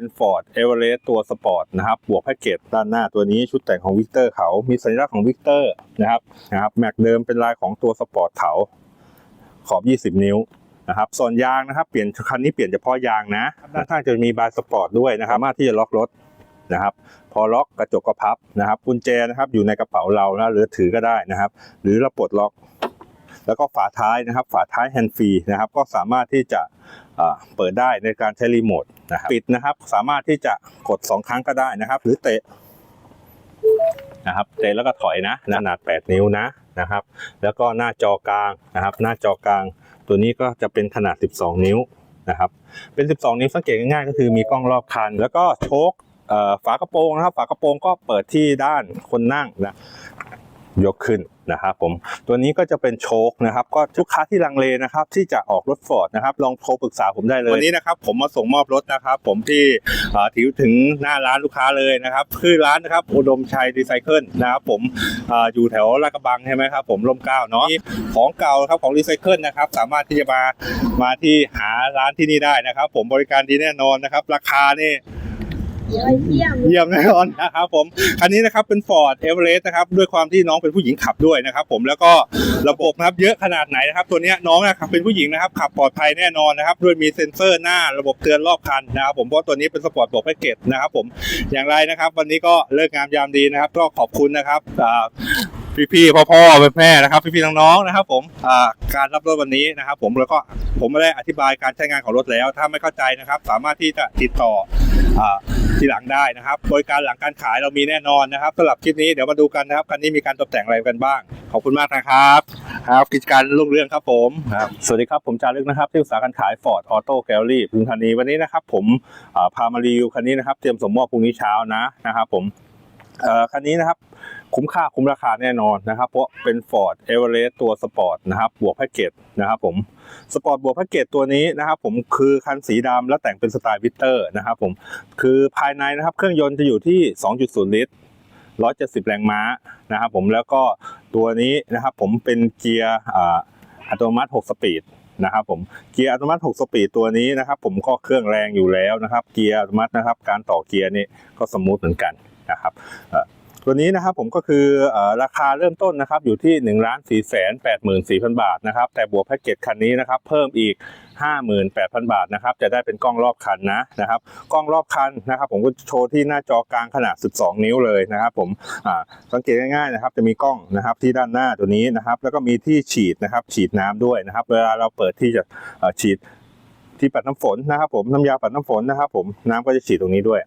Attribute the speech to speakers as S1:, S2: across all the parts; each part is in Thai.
S1: เป็น Ford Everest ตัวสปอร์ตนะครับบวกแพ็กเกจด้านหน้าตัวนี้ชุดแต่งของวิกเตอร์เขา มีสัญลักษณ์ของวิกเตอร์นะครับนะครับแม็กเดิมเป็นลายของตัวสปอร์ตเขาขอบ 20 นิ้วนะครับส่วนยางนะครับเปลี่ยนคันนี้เปลี่ยนเฉพาะยางนะด้านข้างจะมีบาร์สปอร์ตด้วยนะครับสามารถที่จะล็อกรถนะครับ พอล็อกกระจกก็พับนะครับกุญแจนะครับอยู่ในกระเป๋าเรานะหรือถือก็ได้นะครับ หรือเราปลดล็อก แล้วก็ฝาท้ายนะครับ ฝาท้ายแฮนด์ฟรีนะครับ ก็สามารถที่จะเอ่อเปิดได้ในการใช้รีโมท นะครับปิดนะครับ สามารถที่จะกด 2 ครั้งก็ได้นะครับ หรือเตะนะครับเตะแล้วก็ถอยนะขนาด 8 นิ้วนะนะครับ แล้วก็หน้าจอกลางนะครับ หน้าจอกลางตัวนี้ก็จะเป็นขนาด 12 นิ้วนะครับเป็น 12 นิ้วสังเกตง่ายๆก็คือมีกล้องรอบคัน แล้วก็โชคฝากระโปรงนะครับ ฝากระโปรงก็เปิดที่ด้านคนนั่งนะ ยกขึ้นนะครับผมตัวนี้ก็จะเป็นโชคนะครับ ก็ลูกค้าที่ลังเลนะครับ ที่จะออกรถฟอร์ดนะครับ ลองโทรปรึกษาผมได้เลยวันนี้นะครับ ผมมาส่งมอบรถนะครับ ผมที่ถือถึงหน้าร้านลูกค้าเลยนะครับคือร้านนะครับอุดมชัยรีไซเคิลนะครับผมออยู่แถวลาดกระบังใช่ไหมครับผมร่มเก้าเนาะของเก่าครับของรีไซเคิลนะครับ สามารถที่จะมามาที่หาร้านที่นี่ได้นะครับ ผมบริการดีแน่นอนนะครับ ราคานี่
S2: ย เยี่ยม
S1: เยี่ยมแน่นอนนะครับผมคันนี้นะครับเป็น Ford Everest นะครับด้วยความที่น้องเป็นผู้หญิงขับด้วยนะครับ ผมแล้วก็ระบบนะครับเยอะขนาดไหนนะครับ ตัวนี้น้องนะครับเป็นผู้หญิงนะครับขับปลอดภัยแน่นอนนะครับด้วยมีเซ็นเซอร์หน้าระบบเตือนรอบคันนะครับ ผมเพราะตัวนี้เป็นสปอร์ตบอกแพ็กเกจนะครับผมอย่างไรนะครับ วันนี้ก็เลิกงามยามดีนะครับ ก็ขอบคุณนะครับอ่พี่ๆ พ่อๆ แม่ๆ นะครับ พี่ๆ น้องๆ นะครับ ผมการรับรถวันนี้นะครับ ผม แล้วก็ผมไม่ได้อธิบายการใช้งานของรถแล้ว ถ้าไม่เข้าใจนะครับ สามารถที่จะติดต่ออ ทีหลังได้นะครับ บริการหลังการขายเรามีแน่นอนนะครับสำหรับคลิปนี้เดี๋ยวมาดูกันนะครับคันนี้มีการตกแต่งอะไรกันบ้าง ขอบคุณมากนะครับ ครับกิจการรุ่งเรืองครับผมครับสวัสดีครับผมจารึกนะครับที่ปรึกษาการขาย Ford Auto Gallery ปทุมธานีวันนี้นะครับ ผมอ่าพามารีวิวคันนี้นะครับ เตรียมส่งมอบพรุ่งนี้เช้านะนะครับ ผมเอ่อคันนี้นะครับ คุ้มค่าคุ้มราคาแน่นอนนะครับ เพราะเป็น Ford Everest ตัวสปอร์ตนะครับบวกแพ็กเกจนะครับผมสปอร์ตบวกแพ็กเกจตัวนี้นะครับผมคือคันสีดำแล้วแต่งเป็นสไตล์วิตเตอร์นะครับผมคือภายในนะครับเครื่องยนต์จะอยู่ที่ 2.0 ลิตร 170 แรงม้านะครับผมแล้วก็ตัวนี้นะครับผมเป็นเกียร์อัตโนมัติ 6 สปีดนะครับผมเกียร์อัตโนมัติ 6 สปีดตัวนี้นะครับผมก็เครื่องแรงอยู่แล้วนะครับ เกียร์อัตโนมัตินะครับ การต่อเกียร์นี่ก็สมูทเหมือนกันนะครับ ตัวนี้นะครับผมก็คืออราคาเริ่มต้นนะครับอยู่ที่1นึ่งล้านสี่แสนแปดหมื่นสี่พันบาทนะครับแต่บวกแพ็กเกจคันนี้นะครับเพิ่มอีก 58,000 บาทนะครับจะได้เป็นกล้องรอบคันนะนะครับกล้องรอบคันนะครับผมก็โชว์ที่หน้าจอกลางขนาด 12 นิ้วเลยนะครับผมอ่าสังเกตง่ายๆนะครับจะมีกล้องนะครับที่ด้านหน้าตัวนี้นะครับแล้วก็มีที่ฉีดนะครับฉีดน้ำด้วยนะครับเวลาเราเปิดที่จะฉีดที่ปัดน้ำฝนนะครับผมน้ำยาปัดน้ำฝนนะครับผมน้ำก็จะฉีดตรงนี้ด้วย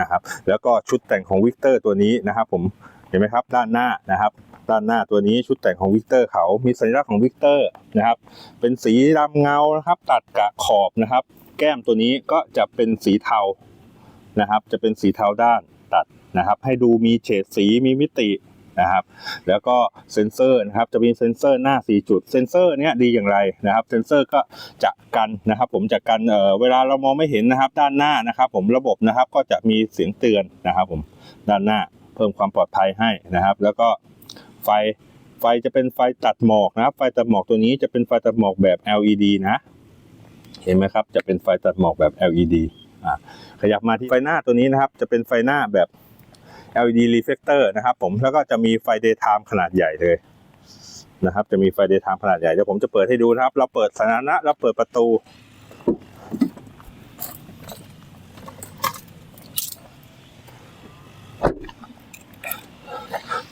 S1: นะครับแล้วก็ชุดแต่งของวิกเตอร์ตัวนี้นะครับผมเห็นไหมครับด้านหน้านะครับ ด้านหน้าตัวนี้ชุดแต่งของวิกเตอร์เขามีสัญลักษณ์ของวิกเตอร์นะครับเป็นสีดำเงานะครับตัดกะขอบนะครับ แก้มตัวนี้ก็จะเป็นสีเทานะครับ จะเป็นสีเทาด้านตัดนะครับ ให้ดูมีเฉดสีมีมิติ นะครับ แล้วก็เซ็นเซอร์นะครับจะมีเซ็นเซอร์หน้า 4 จุด เซ็นเซอร์เนี้ยดีอย่างไรนะครับ เซ็นเซอร์ก็จะกันนะครับ ผมจะกันเอ่อเวลาเรามองไม่เห็นนะครับ ด้านหน้านะครับ ผมระบบนะครับก็จะมีเสียงเตือนนะครับ ผมด้านหน้าเพิ่มความปลอดภัยให้นะครับ แล้วก็ไฟไฟจะเป็นไฟตัดหมอกนะครับ ไฟตัดหมอกตัวนี้จะเป็นไฟตัดหมอกแบบ LED นะ เห็นไหมครับ จะเป็นไฟตัดหมอกแบบ LED อ่าขยับมาที่ไฟหน้าตัวนี้นะครับ จะเป็นไฟหน้าแบบ LED reflector นะครับผมแล้วก็จะมีไฟ daytime ขนาดใหญ่เลยนะครับจะมีไฟ daytime ขนาดใหญ่เดี๋ยวผมจะเปิดให้ดูนะครับ เราเปิดสถานะเราเปิดประตู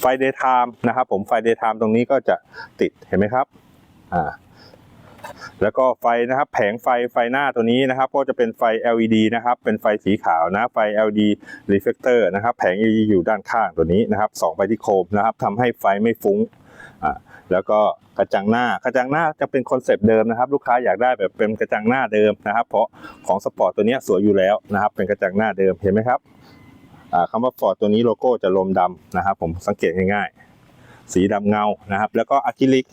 S1: ไฟ daytime นะครับผมไฟ daytime ตรงนี้ก็จะติดเห็นไหมครับอ่า แล้วก็ไฟนะครับแผงไฟไฟหน้าตัวนี้นะครับ ก็จะเป็นไฟ LED นะครับ เป็นไฟสีขาวนะไฟ LED reflector นะครับแผง LED อยู่ด้านข้างตัวนี้นะครับส่องไปที่โคมนะครับทำให้ไฟไม่ฟุ้งอ่าแล้วก็กระจังหน้ากระจังหน้าจะเป็นคอนเซปต์เดิมนะครับ ลูกค้าอยากได้แบบเป็นกระจังหน้าเดิมนะครับ เพราะของสปอร์ตตัวนี้สวยอยู่แล้วนะครับ เป็นกระจังหน้าเดิมเห็นไหมครับอ่าคำว่า Ford ตัวนี้โลโก้จะลมดำนะครับ ผมสังเกตง่ายๆ สีดำเงานะครับ แล้วก็อะคริลิก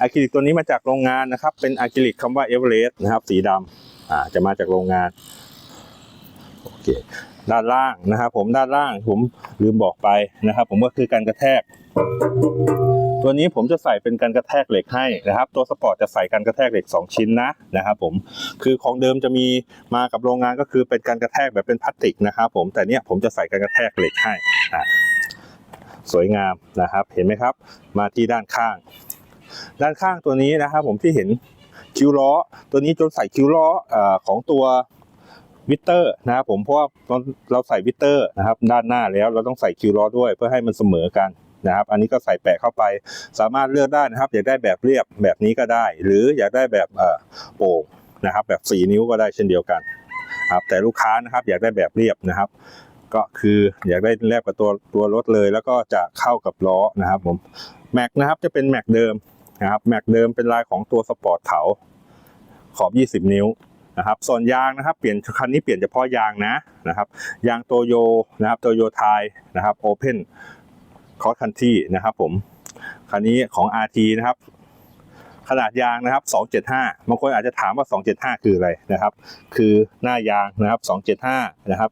S1: อะคริลิกตัวนี้มาจากโรงงานนะครับ เป็นอะคริลิกคำว่าเอเวอเรสต์นะครับ สีดำอ่าจะมาจากโรงงานโอเคด้านล่างนะครับผมด้านล่างผมลืมบอกไปนะครับ ผมก็คือการกระแทก ตัวนี้ผมจะใส่เป็นกันกระแทกเหล็กให้นะครับ ตัวสปอร์ตจะใส่กันกระแทกเหล็ก 2 ชิ้นนะนะครับผมคือของเดิมจะมีมากับโรงงานก็คือเป็นการกระแทกแบบเป็นพลาสติกนะครับผมแต่เนี้ยผมจะใส่กันกระแทกเหล็กให้สวยงามนะครับ เห็นไหมครับ มาที่ด้านข้าง ด้านข้างตัวนี้นะครับผมที่เห็นคิวล้อ ตัวนี้จนใส่คิวล้ออของตัววิตเตอร์นะครับผมเพราะว่าตอนเราใส่วิตเตอร์นะครับ ด้านหน้าแล้วเราต้องใส่คิวล้อด้วยเพื่อให้มันเสมอกันนะครับ อันนี้ก็ใส่แปะเข้าไป สามารถเลือกได้นะครับ อยากได้แบบเรียบแบบนี้ก็ได้ หรืออยากได้แบบโป่งนะครับ แบบ 4 นิ้วก็ได้เช่นเดียวกันครับแต่ลูกค้านะครับอยากได้แบบเรียบนะครับ ก็คืออยากได้แลบกับตัวตัวรถเลย แล้วก็จะเข้ากับล้อนะครับผมแม็กนะครับจะเป็นแม็กเดิม นะครับแม็กเดิมเป็นลายของตัวสปอร์ตเขาขอบ 20 นิ้วนะครับส่วนยางนะครับเปลี่ยนคันนี้เปลี่ยนเฉพาะยางนะนะครับยางโตโยนะครับโตโยไทยนะครับโอเพนคอร์คันที่นะครับผมคันนี้ของ RT นะครับขนาดยางนะครับ 275 บางคนอาจจะถามว่า 275 คืออะไรนะครับ คือหน้ายางนะครับ 275 นะครับ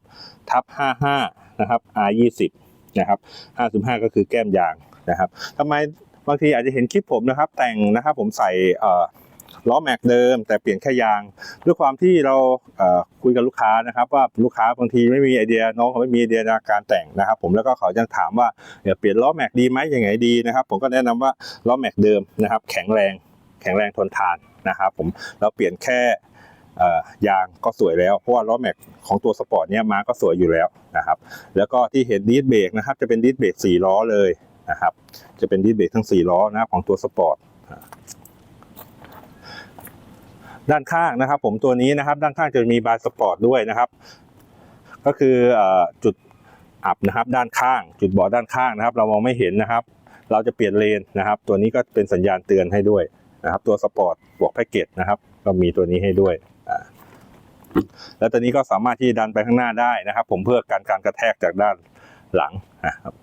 S1: ทับ 55 นะครับ R20 นะครับ 55 ก็คือแก้มยางนะครับทำไม บางทีอาจจะเห็นคลิปผมนะครับ แต่งนะครับผมใส่เล้อแม็กเดิม แต่เปลี่ยนแค่ยาง ด้วยความที่เราคุยกับลูกค้านะครับ ว่าลูกค้าบางทีไม่มีไอเดียน้องเขาไม่มีไอเดียในการแต่งนะครับ ผมแล้วก็เขายังถามว่าเปลี่ยนล้อแม็กดีไหมยังไงดีนะครับ ผมก็แนะนำว่าล้อแม็กเดิมนะครับ แข็งแรงแข็งแรงทนทานนะครับ ผมเราเปลี่ยนแค่ยางก็สวยแล้ว เพราะว่าล้อแม็กของตัวสปอร์ตเนี้ยมาก็สวยอยู่แล้วนะครับ แล้วก็ที่เห็นดิสเบรกนะครับ จะเป็นดิสเบรก4ล้อเลย นะครับ จะเป็นดิสเบรกทั้ง 4 ล้อนะของตัวสปอร์ตด้านข้างนะครับ ผมตัวนี้นะครับ ด้านข้างจะมีบาร์สปอร์ตด้วยนะครับ ก็คืออจุดอับนะครับ ด้านข้าง จุดบอดด้านข้างนะครับ เรามองไม่เห็นนะครับ เราจะเปลี่ยนเลนนะครับ ตัวนี้ก็เป็นสัญญาณเตือนให้ด้วยนะครับ ตัวสปอร์ตบวกแพ็กเกจนะครับก็มีตัวนี้ให้ด้วยแล้วตัวนี้ก็สามารถที่ดันไปข้างหน้าได้นะครับ ผมเพื่อการการกระแทกจากด้านหลังนะครับ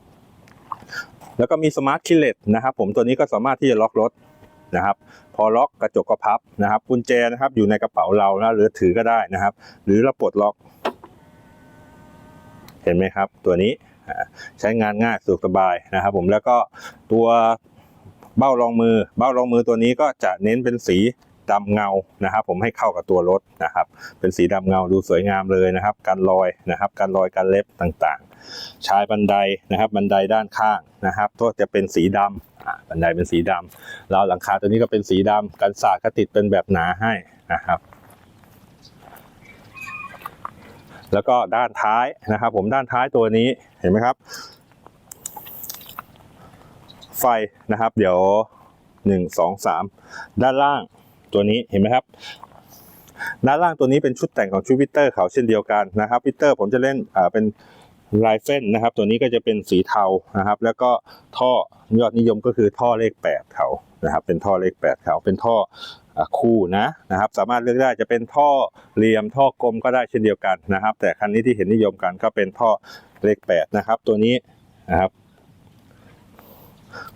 S1: แล้วก็มีสมาร์ทคิลเลตนะครับผมตัวนี้ก็สามารถที่จะล็อกรถนะครับ พอล็อกกระจกก็พับนะครับกุญแจนะครับ อยู่ในกระเป๋าเรานะหรือถือก็ได้นะครับ หรือเราปลดล็อก เห็นไหมครับ ตัวนี้ใช้งานง่ายสะดวกสบายนะครับ ผมแล้วก็ตัวเบ้ารองมือ เบ้ารองมือตัวนี้ก็จะเน้นเป็นสี ดำเงานะครับ ผมให้เข้ากับตัวรถนะครับ เป็นสีดำเงาดูสวยงามเลยนะครับกันรอยนะครับกันรอยกันเล็บต่างๆ ชายบันไดนะครับ บันไดด้านข้างนะครับก็จะเป็นสีดำอ่าบันไดเป็นสีดำราวหลังคาตัวนี้ก็เป็นสีดำกันสาดก็ติดเป็นแบบหนาให้นะครับแล้วก็ด้านท้ายนะครับ ผมด้านท้ายตัวนี้เห็นไหมครับ ไฟนะครับ เดี๋ยวหนึ่งสองสามด้านล่าง ตัวนี้เห็นไหมครับด้านล่างตัวนี้เป็นชุดแต่งของชุดวิตเตอร์เขาเช่นเดียวกันนะครับวิตเตอร์ผมจะเล่นเป็นลายเส้นนะครับ ตัวนี้ก็จะเป็นสีเทานะครับ แล้วก็ท่อยอดนิยมก็คือท่อเลขแปดเขานะครับ เป็นท่อเลขแปดเขาเป็นท่อคู่นะนะครับ สามารถเลือกได้จะเป็นท่อเหลี่ยมท่อกลมก็ได้เช่นเดียวกันนะครับ แต่คันนี้ที่เห็นนิยมกันก็เป็นท่อเลขแปดนะครับ ตัวนี้นะครับ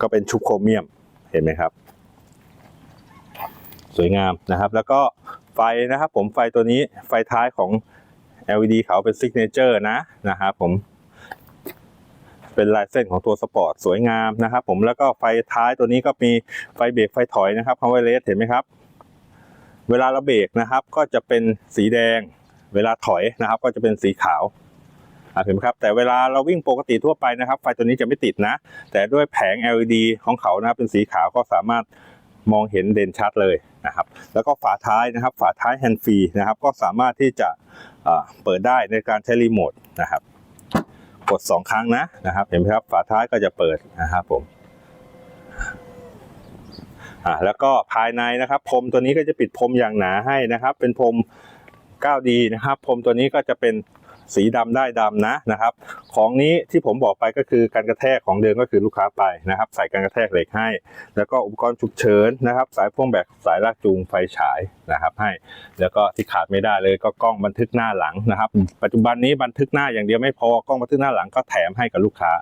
S1: ก็เป็นชุบโครเมียมเห็นไหมครับ สวยงามนะครับ แล้วก็ไฟนะครับผมไฟตัวนี้ไฟท้ายของ LED เขาเป็นซิกเนเจอร์นะนะครับผมเป็นลายเส้นของตัวสปอร์ตสวยงามนะครับผมแล้วก็ไฟท้ายตัวนี้ก็มีไฟเบรกไฟถอยนะครับคำว่าเลสเห็นไหมครับ เวลาเราเบรกนะครับ ก็จะเป็นสีแดง เวลาถอยนะครับ ก็จะเป็นสีขาวเห็นไหมครับแต่เวลาเราวิ่งปกติทั่วไปนะครับ ไฟตัวนี้จะไม่ติดนะ แต่ด้วยแผง LED ของเขานะเป็นสีขาวก็สามารถมองเห็นเด่นชัดเลย นะครับ แล้วก็ฝาท้ายนะครับ ฝาท้ายแฮนด์ฟรีนะครับ ก็สามารถที่จะเปิดได้ในการใช้รีโมทนะครับ กด 2 ครั้งนะนะครับ เห็นไหมครับ ฝาท้ายก็จะเปิดนะครับผมอ่าแล้วก็ภายในนะครับ พรมตัวนี้ก็จะปิดพรมอย่างหนาให้นะครับ เป็นพรม 9D นะครับ พรมตัวนี้ก็จะเป็น สีดำได้ดำนะนะครับ ของนี้ที่ผมบอกไปก็คือการกระแทกของเดิมก็คือลูกค้าไปนะครับ ใส่การกระแทกเหล็กให้ แล้วก็อุปกรณ์ฉุกเฉินนะครับ สายพ่วงแบกสายลากจูงไฟฉายนะครับ ให้แล้วก็ที่ขาดไม่ได้เลยก็กล้องบันทึกหน้าหลังนะครับ ปัจจุบันนี้บันทึกหน้าอย่างเดียวไม่พอกล้องบันทึกหน้าหลังก็แถมให้กับลูกค้า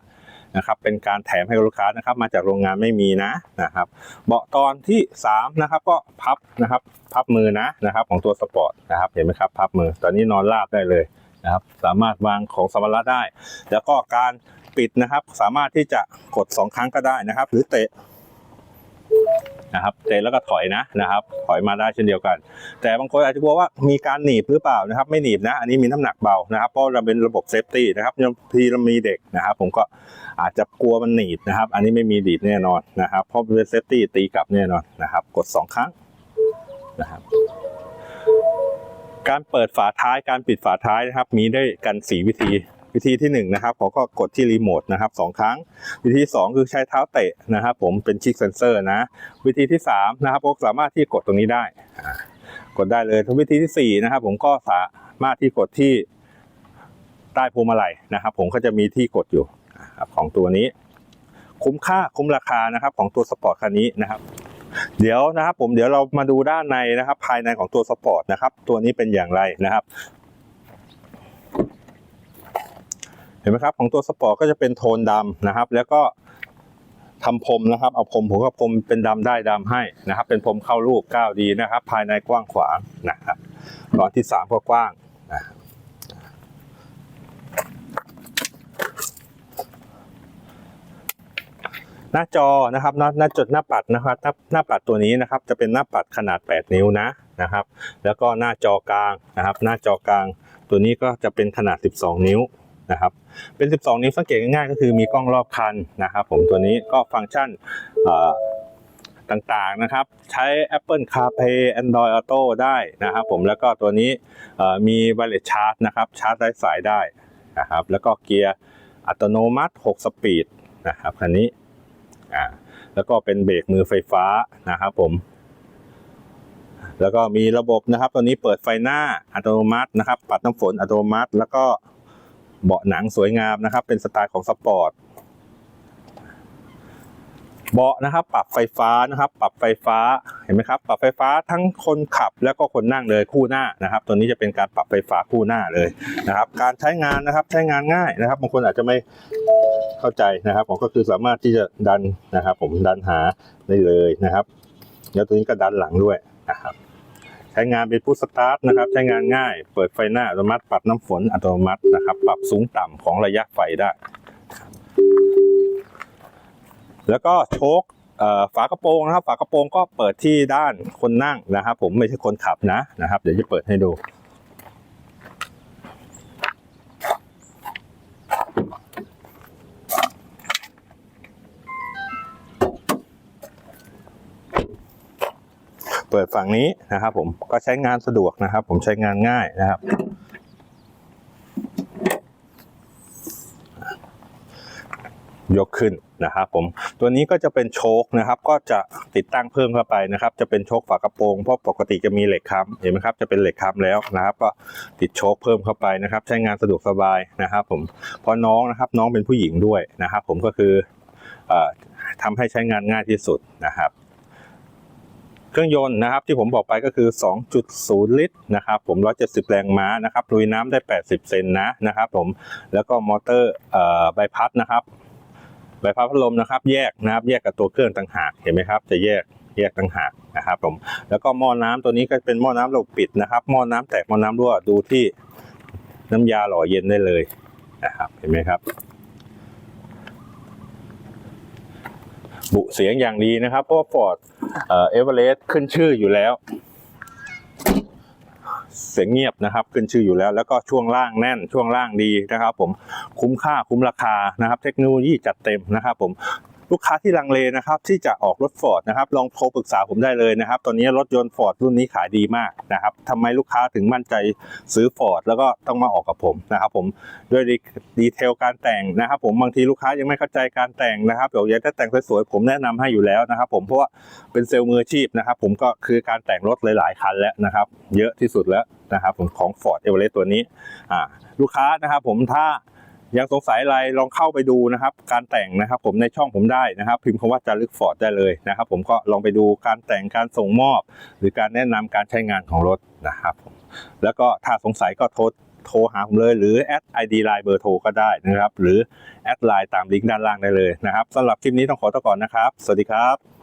S1: นะครับเป็นการแถมให้กับลูกค้านะครับมาจากโรงงานไม่มีนะนะครับเบาะตอนที่3นะครับก็พับนะครับพับมือนะนะครับของตัวสปอร์ตนะครับเห็นไหมครับพับมือตอนนี้นอนราบได้เลย นะครับ สามารถวางของสัมภาระได้ แล้วก็การปิดนะครับ สามารถที่จะกด 2 ครั้งก็ได้นะครับ หรือเตะนะครับเตะแล้วก็ถอยนะนะครับ ถอยมาได้เช่นเดียวกัน แต่บางคนอาจจะกลัวว่ามีการหนีบหรือเปล่านะครับ ไม่หนีบนะอันนี้มีน้ำหนักเบานะครับ เพราะเราเป็นระบบเซฟตี้นะครับทีเรามีเด็กนะครับ ผมก็อาจจะกลัวมันหนีบนะครับ อันนี้ไม่มีดีดแน่นอนนะครับเพราะเป็นเซฟตี้ตีกลับแน่นอนนะครับ กดสองครั้งนะครับ การเปิดฝาท้ายการปิดฝาท้ายนะครับ มีได้กันสีวิธีวิธีที่หนึ่งนะครับผมก็กดที่รีโมทนะครับสองครั้ง วิธีที่สองคือใช้เท้าเตะนะครับ ผมเป็นชิคเซนเซอร์นะ วิธีที่สามนะครับผมสามารถที่กดตรงนี้ได้ กดได้เลยทวิธีที่สี่นะครับ ผมก็สามารถที่กดที่ใต้พวงมาลัยนะครับ ผมก็จะมีที่กดอยู่ของตัวนี้ คุ้มค่าคุ้มราคานะครับ ของตัวสปอร์ตคันนี้นะครับ เดี๋ยวนะครับผมเดี๋ยวเรามาดูด้านในนะครับ ภายในของตัวสปอร์ตนะครับ ตัวนี้เป็นอย่างไรนะครับเห็นไหมครับของตัวสปอร์ตก็จะเป็นโทนดำนะครับ แล้วก็ทำพรมนะครับ เอาพรมผมก็พรมเป็นดำได้ดำให้นะครับ เป็นพรมเข้ารูปก้าวดีนะครับ ภายในกว้างขวางนะครับตอนที่สามก็กว้างนะครับ หน้าจอนะครับหน้าหน้าจดหน้าปัดนะครับหน้าหน้าปัดตัวนี้นะครับจะเป็นหน้าปัดขนาด 8 นิ้วนะนะครับ แล้วก็หน้าจอกลางนะครับ หน้าจอกลาง ตัวนี้ก็จะเป็นขนาด 12 นิ้วนะครับ เป็น 12 นิ้วสังเกตง่ายๆก็คือมีกล้องรอบคันนะครับ ผมตัวนี้ก็ฟังก์ชันต่างๆนะครับ ใช้ Apple CarPlay Android Auto ได้นะครับ ผมแล้วก็ตัวนี้มี wireless charge นะครับชาร์จไร้สายได้นะครับ แล้วก็เกียร์อัตโนมัติ 6 สปีดนะครับคันนี้ อ่าแล้วก็เป็นเบรกมือไฟฟ้านะครับผม แล้วก็มีระบบนะครับตัวนี้เปิดไฟหน้าอัตโนมัตินะครับ ปัดน้ำฝนอัตโนมัติ แล้วก็เบาะหนังสวยงามนะครับ เป็นสไตล์ของสปอร์ตเบาะนะครับ ปรับไฟฟ้านะครับ ปรับไฟฟ้าเห็นไหมครับ ปรับไฟฟ้าทั้งคนขับแล้วก็คนนั่งเลยคู่หน้านะครับ ตัวนี้จะเป็นการปรับไฟฟ้าคู่หน้าเลยนะครับ การใช้งานนะครับใช้งานง่ายนะครับบางคนอาจจะไม่ เข้าใจนะครับ ผมก็คือสามารถที่จะดันนะครับ ผมดันหาได้เลยนะครับ แล้วตัวนี้ก็ดันหลังด้วยนะครับใช้งานเป็นพุทสตาร์ทนะครับ ใช้งานง่าย เปิดไฟหน้าอัตโนมัติ ปรับน้ำฝนอัตโนมัตินะครับ ปรับสูงต่ำของระยะไฟได้ แล้วก็โชคฝากระโปรงนะครับ ฝากระโปรงก็เปิดที่ด้านคนนั่งนะครับ ผมไม่ใช่คนขับนะนะครับ เดี๋ยวจะเปิดให้ดู ปิดฝั่งนี้นะครับ ผมก็ใช้งานสะดวกนะครับ ผมใช้งานง่ายนะครับ ยกขึ้นนะครับผมตัวนี้ก็จะเป็นโชคนะครับ ก็จะติดตั้งเพิ่มเข้าไปนะครับ จะเป็นโชคฝากระโปรงเพราะปกติจะมีเหล็กค้ำเห็นไหมครับ จะเป็นเหล็กค้ำแล้วนะครับ ก็ติดโชคเพิ่มเข้าไปนะครับ ใช้งานสะดวกสบายนะครับ ผมพราะน้องนะครับน้องเป็นผู้หญิงด้วยนะครับ ผมก็คืออ่อทำให้ใช้งานง่ายที่สุดนะครับ เครื่องยนต์นะครับที่ผมบอกไปก็คือ 2.0 ลิตรนะครับผม 170 แรงม้านะครับลุยน้ำได้ 80 เซนนะนะครับผมแล้วก็มอเตอร์ใบพัดนะครับใบพัดพัดลมนะครับ แยกนะครับแยกกับตัวเครื่องต่างหากเห็นไหมครับ จะแยกแยกต่างหากนะครับผมแล้วก็หม้อน้ำตัวนี้ก็เป็นหม้อน้ำระบบปิดนะครับหม้อน้ำแตกหม้อน้ำรั่วดูที่น้ำยาหล่อเย็นได้เลยนะครับเห็นไหมครับ บุเสียงอย่างดีนะครับ เพราะฟอร์ดเอ่อเวอเรสต์ขึ้นชื่ออยู่แล้ว เสียงเงียบนะครับ ขึ้นชื่ออยู่แล้ว แล้วก็ช่วงล่างแน่นช่วงล่างดีนะครับ ผมคุ้มค่าคุ้มราคานะครับ เทคโนโลยีจัดเต็มนะครับ ผม ลูกค้าที่ลังเลนะครับที่จะออกรถฟอร์ดนะครับลองโทรปรึกษาผมได้เลยนะครับตอนนี้รถยนต์ฟอร์ดรุ่นนี้ขายดีมากนะครับทำไมลูกค้าถึงมั่นใจซื้อฟอร์ดแล้วก็ต้องมาออกกับผมนะครับผมด้วยดีดีเทลการแต่งนะครับ ผมบางทีลูกค้ายังไม่เข้าใจการแต่งนะครับเดี๋ยวอยากจะแต่งสวยๆผมแนะนำให้อยู่แล้วนะครับ ผมเพราะว่าเป็นเซลล์มืออาชีพนะครับ ผมก็คือการแต่งรถหลายๆคันแล้วนะครับ เยอะที่สุดแล้วนะครับผมของ Ford e v e r e s t ตัวนี้ลูกค้านะครับผมถ้า ยังสงสัยอะไรลองเข้าไปดูนะครับ การแต่งนะครับ ผมในช่องผมได้นะครับ พิมพ์คำว่าจารึกฟอร์ดได้เลยนะครับ ผมก็ลองไปดูการแต่งการส่งมอบ หรือการแนะนำการใช้งานของรถนะครับผมแล้วก็ถ้าสงสัยก็โทรโทรหาผมเลย หรือแอด ID Line เบอร์โทรก็ได้นะครับ หรือแอดไลน์ตามลิงก์ด้านล่างได้เลยนะครับสำหรับคลิปนี้ต้องขอตัวก่อนนะครับ สวัสดีครับ